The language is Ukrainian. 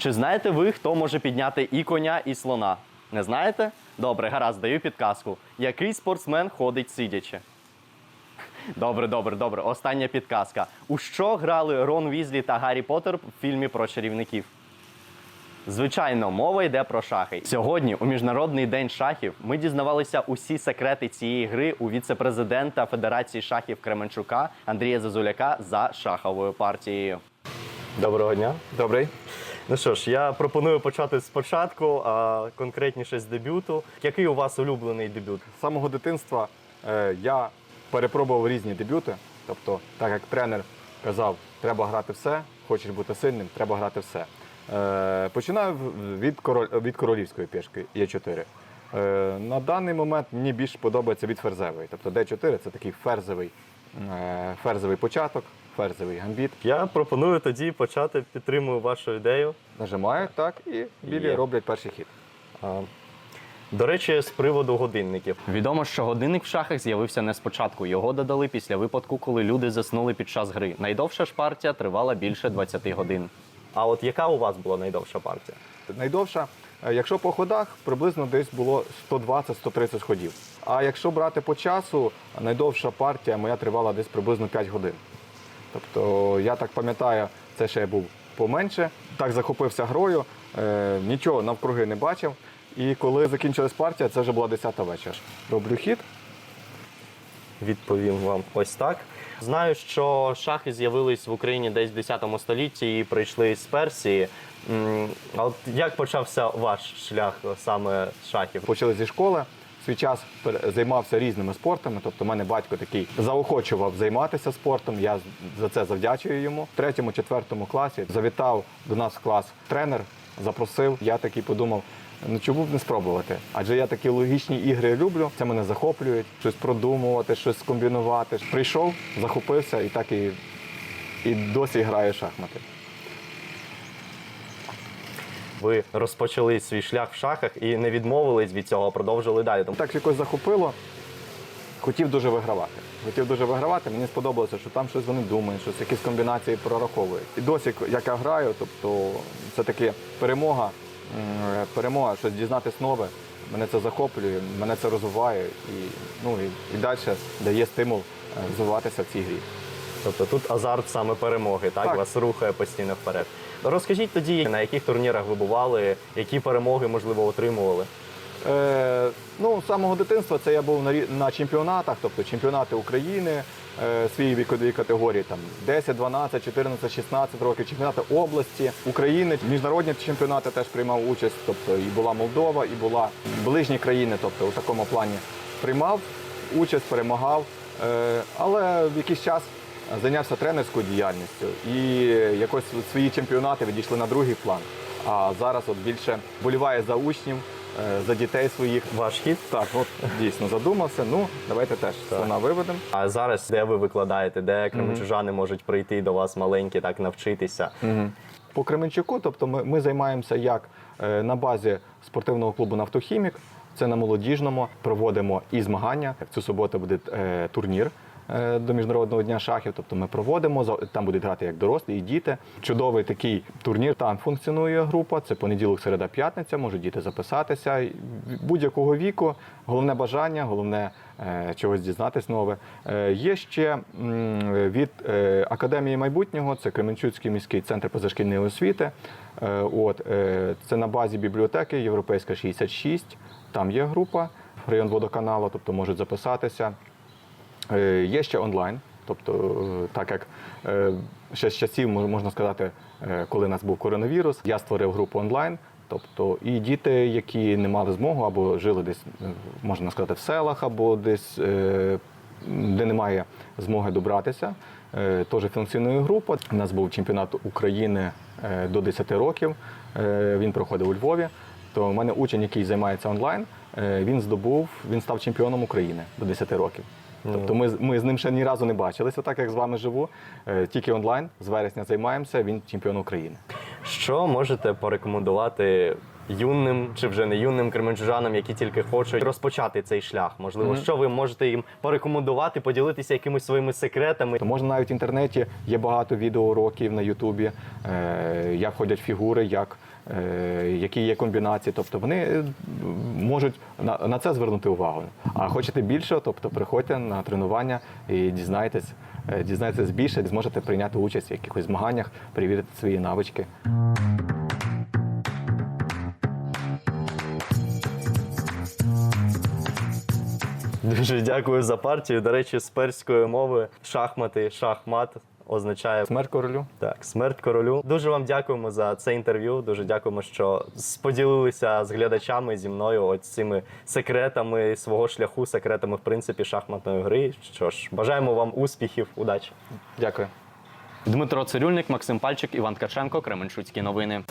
Чи знаєте ви, хто може підняти і коня, і слона? Не знаєте? Добре, гаразд, даю підказку. Який спортсмен ходить сидячи? Добре, добре, добре. Остання підказка. У що грали Рон Візлі та Гаррі Поттер в фільмі про чарівників? Звичайно, мова йде про шахи. Сьогодні, у міжнародний день шахів, ми дізнавалися усі секрети цієї гри у віце-президента Федерації шахів Кременчука Андрія Зазуляка за шаховою партією. Доброго дня. Добрий. Ну що ж, я пропоную почати спочатку, а конкретніше з дебюту. Який у вас улюблений дебют? З самого дитинства е, я перепробував різні дебюти. Тобто, так як тренер казав, треба грати все, хочеш бути сильним, треба грати все. Е, починаю від, король, від королівської пішки Є4. Е, на даний момент мені більш подобається від ферзевої. Тобто Д4 це такий ферзовий, е, ферзовий початок, ферзовий гамбіт. Я пропоную тоді почати, підтримую вашу ідею. Нажимаю так, і білі Є. роблять перший хід. А, До речі, з приводу годинників. Відомо, що годинник в шахах з'явився не спочатку. Його додали після випадку, коли люди заснули під час гри. Найдовша ж партія тривала більше 20 годин. А от яка у вас була найдовша партія? Найдовша, е, якщо по ходах, приблизно десь було 120-130 ходів. А якщо брати по часу, найдовша партія моя тривала десь приблизно 5 годин. Тобто, я так пам'ятаю, це ще я був поменше, так захопився грою, е, нічого навкруги не бачив. І коли закінчилась партія, це вже була 10 вечора. Роблю хід, Відповім вам ось так. Знаю, що шахи з'явились в Україні десь в 10 столітті і прийшли з Персії. А от як почався ваш шлях саме з шахів? почали зі школи. Свій час займався різними спортами. Тобто, мене батько такий заохочував займатися спортом. Я за це завдячую йому. В третьому, четвертому класі завітав до нас в клас тренер, запросив. Я такий подумав. Ну чому б не спробувати? Адже я такі логічні ігри люблю. Це мене захоплюють, щось продумувати, щось комбінувати. Прийшов, захопився і так і, і досі граю шахмати. Ви розпочали свій шлях в шахах і не відмовились від цього, а продовжили далі. Так якось захопило. Хотів дуже вигравати. Хотів дуже вигравати. Мені сподобалося, що там щось вони думають, щось якісь комбінації прораховують. І досі, як я граю, тобто це таки перемога, перемога, щось дізнатись нове. Мене це захоплює, мене це розвиває і, ну, і, і далі дає стимул е, розвиватися в цій грі. Тобто тут азарт саме перемоги, так, Так. вас рухає постійно вперед. Розкажіть тоді, на яких турнірах ви бували, які перемоги можливо отримували? Е, ну, з самого дитинства це я був на, на чемпіонатах, тобто чемпіонати України, е, свої вікові категорії, там 10, 12, 14, 16 років, чемпіонати області, України, міжнародні чемпіонати теж приймав участь, тобто і була Молдова, і була ближні країни, тобто у такому плані приймав участь, перемагав. Е, але в якийсь час зайнявся тренерською діяльністю і якось свої чемпіонати відійшли на другий план. А зараз от більше боліває за учнів, е, за дітей своїх. Ваш хід? Так, от дійсно задумався. Ну, давайте теж слона виведемо. А зараз де ви викладаєте, де кременчужани можуть прийти до вас маленькі, так навчитися? По Кременчуку, тобто ми, ми займаємося як е, на базі спортивного клубу Нафтохімік. Це на молодіжному. Проводимо і змагання. В Цю суботу буде е, турнір. Е, До міжнародного дня шахів, тобто ми проводимо там будуть грати як дорослі і діти. Чудовий такий турнір. Там функціонує група. Це понеділок, середа, п'ятниця. Можуть діти записатися будь-якого віку. Головне бажання, головне е, чогось дізнатись нове. Е, Є ще від академії майбутнього. Це Кременчуцький міський центр позашкільної освіти. От це на базі бібліотеки Європейська 66. Там є група район водоканалу, тобто можуть записатися. Е, Є ще онлайн, тобто, е, так як е, ще з часів, можна сказати, коли у нас був коронавірус, я створив групу онлайн. Тобто і діти, які не мали змогу або жили десь, можна сказати, в селах, або десь, де немає змоги добратися, теж функціонує група. У нас був чемпіонат України до 10 років. Він проходив у Львові. То в мене учень, який займається онлайн, він здобув, він став чемпіоном України до 10 років. Тобто ми, ми з ним ще ні разу не бачилися, так як з вами живу. Е, Тільки онлайн з вересня займаємося, він чемпіон України. Що можете порекомендувати юним чи вже не юним кременчужанам, які тільки хочуть розпочати цей шлях? Можливо, що ви можете їм порекомендувати, поділитися якимись своїми секретами? То можна навіть в інтернеті є багато відеоуроків на Ютубі, е, як ходять фігури, як, які є комбінації. Тобто вони е, можуть на, на це звернути увагу. А хочете більше, тобто приходьте на тренування і дізнайтесь, е, дізнайтесь більше, зможете прийняти участь в якихось змаганнях, перевірити свої навички. Дуже дякую за партію. До речі, з перської мови шахмати, шахмат означає Смерть королю. Так, смерть королю. Дуже вам дякуємо за це інтерв'ю. Дуже дякуємо, що споділилися з глядачами зі мною от цими секретами свого шляху, секретами, в принципі, шахматної гри. Що ж, бажаємо вам успіхів, удачі. Дякую. Дмитро Цирюльник, Максим Пальчик, Іван Ткаченко, Кременчуцькі новини.